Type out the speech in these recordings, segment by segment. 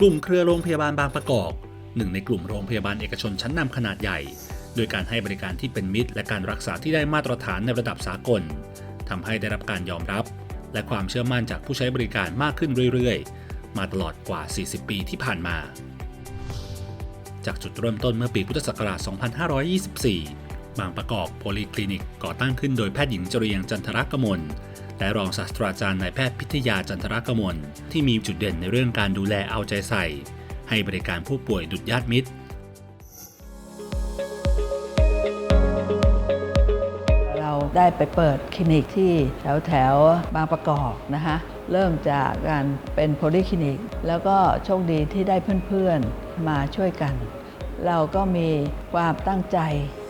กลุ่มเครือโรงพยาบาลบางประกอบหนึ่งในกลุ่มโรงพยาบาลเอกชนชั้นนำขนาดใหญ่ โดยการให้บริการที่เป็นมิตร และการรักษาที่ได้มาตรฐานในระดับสากลทำให้ได้รับการยอมรับ และความเชื่อมั่นจากผู้ใช้บริการมากขึ้นเรื่อยๆ มาตลอดกว่า 40 ปีที่ผ่านมา จากจุดเริ่มต้นเมื่อปีพุทธศักราช 2524 บางประกอบโพลีคลินิกก่อตั้งขึ้นโดยแพทย์หญิงจริยงจันทรกมล และรองศาสตราจารย์นายแพทย์พิทยาจันทรกมลที่มีจุดเด่นในเรื่องการดูแลเอาใจใส่ ให้บริการผู้ป่วยดุจญาติมิตรเราได้ไปเปิดคลินิกที่แถวแถวบางประกอบนะคะเริ่มจากการเป็นโพลีคลินิก แล้วก็โชคดีที่ได้เพื่อนๆมาช่วยกัน เราก็มีความตั้งใจ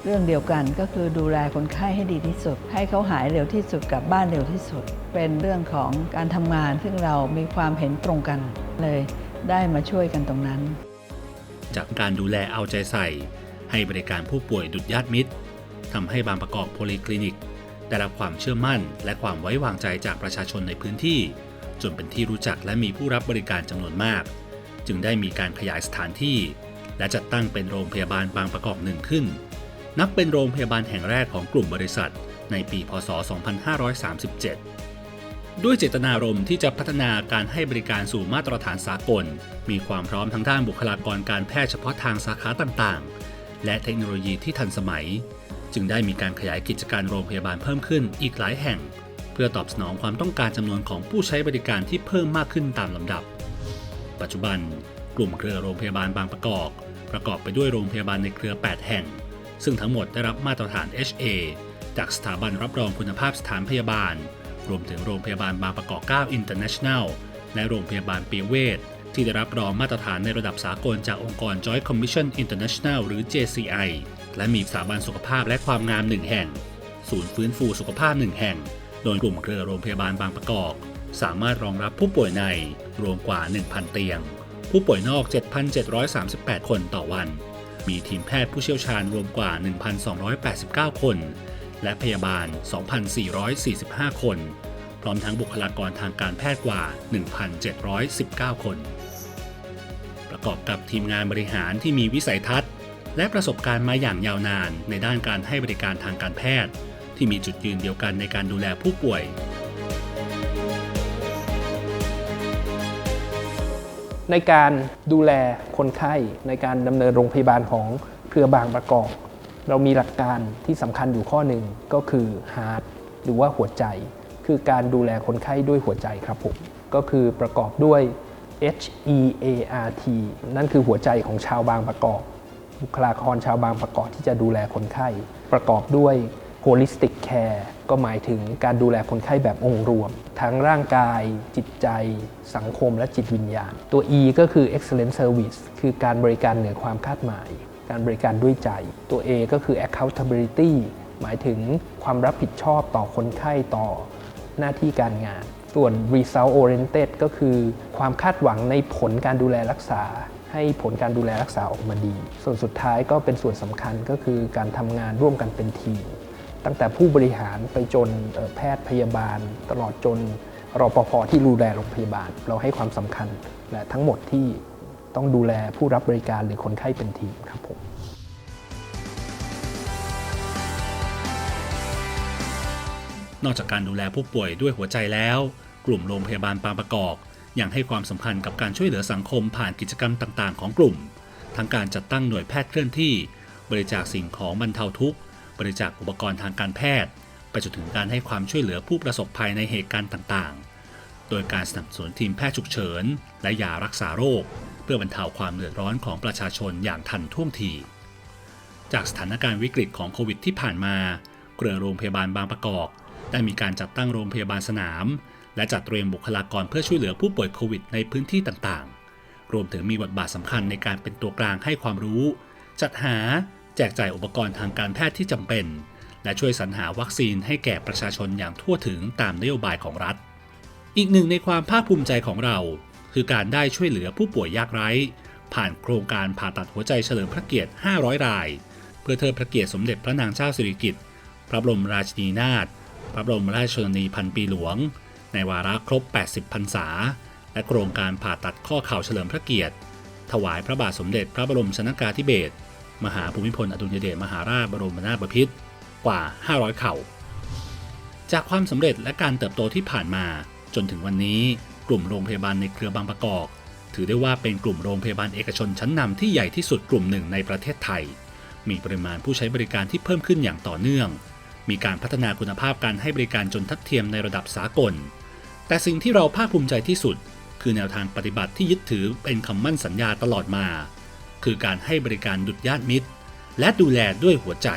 เรื่องเดียวกันก็คือดูแลคนไข้ให้ดีที่สุด ให้เขาหายเร็วที่สุดกลับบ้านเร็วที่สุด เป็นเรื่องของการทำงานซึ่งเรามีความเห็นตรงกันเลยได้มาช่วยกันตรงนั้น จากการดูแลเอาใจใส่ ให้บริการผู้ป่วยดุจญาติมิตรทำให้บางประกอบโพลีคลินิก ได้รับความเชื่อมั่น และความไว้วางใจจากประชาชนในพื้นที่ จนเป็นที่รู้จักและมีผู้รับบริการจำนวนมาก จึงได้มีการขยายสถานที่ และจัดตั้งเป็นโรงพยาบาลบางประกอบหนึ่งขึ้น นับเป็นโรงพยาบาลแห่งแรกของกลุ่มบริษัท ในปี พศ 2537 ด้วยเจตนารมณ์ที่จะพัฒนาการให้บริการสู่มาตรฐานสากล มีความพร้อมทั้งด้านบุคลากรการแพทย์เฉพาะทางสาขาต่างๆ และเทคโนโลยีที่ทันสมัย จึงได้มีการขยายกิจการโรงพยาบาลเพิ่มขึ้นอีกหลายแห่ง เพื่อตอบสนองความต้องการจำนวนของผู้ใช้บริการที่เพิ่มมากขึ้นตามลำดับ ปัจจุบัน กลุ่มเครือโรงพยาบาลบางประกอบ ประกอบไปด้วยโรงพยาบาลในเครือ 8 แห่ง ซึ่งทั้งหมดได้รับมาตรฐาน HA จากสถาบันรับรองคุณภาพสถานพยาบาล รวมถึงโรงพยาบาลบางประกอบ 9 International และโรงพยาบาลเปีเวศที่ได้รับรองมาตรฐานในระดับสากลจากองค์กร Joint Commission International หรือ JCI และมีสถาบันสุขภาพและความงาม1แห่ง ศูนย์ฟื้นฟูสุขภาพ1แห่ง โดยกลุ่มเครือโรงพยาบาลบางประกอบ สามารถรองรับผู้ป่วยในรวมกว่า 1,000 เตียง ผู้ป่วยนอก 7,738 คนต่อวัน มีทีมแพทย์ผู้เชี่ยวชาญรวมกว่า 1,289 คน และพยาบาล 2,445 คน พร้อมทั้งบุคลากรทางการแพทย์กว่า 1,719 คน ประกอบกับทีมงานบริหารที่มีวิสัยทัศน์ และประสบการณ์มาอย่างยาวนานในด้านการให้บริการทางการแพทย์ ที่มีจุดยืนเดียวกันในการดูแลผู้ป่วย ในการดูแลคนไข้ในการดำเนินโรงพยาบาลของเครือบางประกอบ เรามีหลักการที่สำคัญอยู่ข้อหนึ่งก็คือ heart หรือว่าหัวใจ คือการดูแลคนไข้ด้วยหัวใจครับผมก็คือประกอบด้วย H E A R T นั่นคือหัวใจของชาวบางประกอบ บุคลากรชาวบางประกอบที่จะดูแลคนไข้ ประกอบด้วย holistic care ก็หมายถึงการดูแลคนไข้แบบองค์รวม ทั้งร่างกาย จิตใจ สังคมและจิตวิญญาณ ตัว E ก็คือ excellent service คือการบริการเหนือความคาดหมาย การบริการด้วยใจ ตัว A ก็คือ accountability หมายถึงความรับผิดชอบต่อคนไข้ต่อหน้าที่การงาน ส่วน result oriented ก็คือความคาดหวังในผลการดูแลรักษา ให้ผลการดูแลรักษาออกมาดี ส่วนสุดท้ายก็เป็นส่วนสำคัญก็คือการทำงานร่วมกันเป็นทีม ตั้งแต่ผู้บริหารไปจนแพทย์พยาบาล ตลอดจนรอปภที่ดูแลโรงพยาบาล เราให้ความสำคัญและทั้งหมดที่ต้องดูแลผู้รับบริการหรือคนไข้เป็นทีมครับผมนอกจากการดูแลผู้ป่วยด้วยหัวใจแล้ว กลุ่มโรงพยาบาลบางประกอบยังให้ความสำคัญกับการช่วยเหลือสังคมผ่านกิจกรรมต่าง ๆ ของกลุ่ม ทั้งการจัดตั้งหน่วยแพทย์เคลื่อนที่ บริจาคสิ่งของบรรเทาทุกข์ บริจาคอุปกรณ์ทางการแพทย์ ไปจนถึงการให้ความช่วยเหลือผู้ประสบภัยในเหตุการณ์ต่างๆ โดยการสนับสนุนทีมแพทย์ฉุกเฉิน และยารักษาโรค เพื่อบรรเทาความเดือดร้อนของประชาชนอย่างทันท่วงที จากสถานการณ์วิกฤตของโควิดที่ผ่านมาเครือโรงพยาบาลบางประกอบได้มีการจัดตั้งโรงพยาบาลสนาม และจัดเตรียมบุคลากรเพื่อช่วยเหลือผู้ป่วยโควิดในพื้นที่ต่างๆ รวมถึงมีบทบาทสำคัญในการเป็นตัวกลางให้ความรู้ จัดหา แจกจ่ายอุปกรณ์ทางการแพทย์ที่จำเป็น และช่วยสรรหาวัคซีนให้แก่ประชาชนอย่างทั่วถึงตามนโยบายของรัฐ อีกหนึ่งในความภาคภูมิใจของเรา คือการได้ช่วยเหลือผู้ป่วยยากไร้ ผ่านโครงการผ่าตัดหัวใจเฉลิมพระเกียรติ 500 ราย เพื่อเทิดพระเกียรติสมเด็จพระนางเจ้าสิริกิติ์พระบรมราชินีนาถพระบรมราชชนนีพันปีหลวง ในวาระครบ 80 พรรษา และโครงการผ่าตัดข้อเข่าเฉลิมพระเกียรติ ถวายพระบาทสมเด็จพระบรมชนากาธิเบศร มหาภูมิพลอดุลยเดชมหาราชบรมนาถบพิตรกว่า 500 เข่า จากความสำเร็จและการเติบโตที่ผ่านมาจนถึงวันนี้กลุ่มโรงพยาบาลในเครือบางประกอบ ถือได้ว่าเป็นกลุ่มโรงพยาบาลเอกชนชั้นนำที่ใหญ่ที่สุดกลุ่มหนึ่งในประเทศไทย มีปริมาณผู้ใช้บริการที่เพิ่มขึ้นอย่างต่อเนื่อง มีการพัฒนาคุณภาพการให้บริการจนทัดเทียมในระดับสากล แต่สิ่งที่เราภาคภูมิใจที่สุด คือแนวทางปฏิบัติที่ยึดถือเป็นคำมั่นสัญญาตลอดมา คือการให้บริการดุจญาติมิตร และดูแลด้วยหัวใจ